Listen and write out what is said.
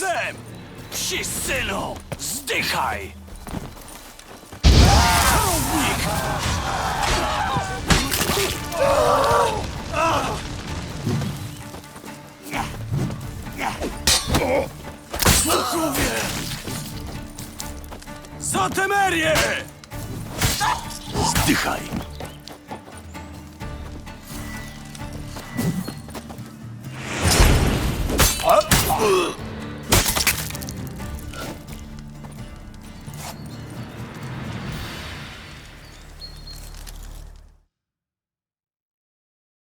razem! Psi synu, zdychaj! Słuchowie! Za temerię! Zdychaj! Up!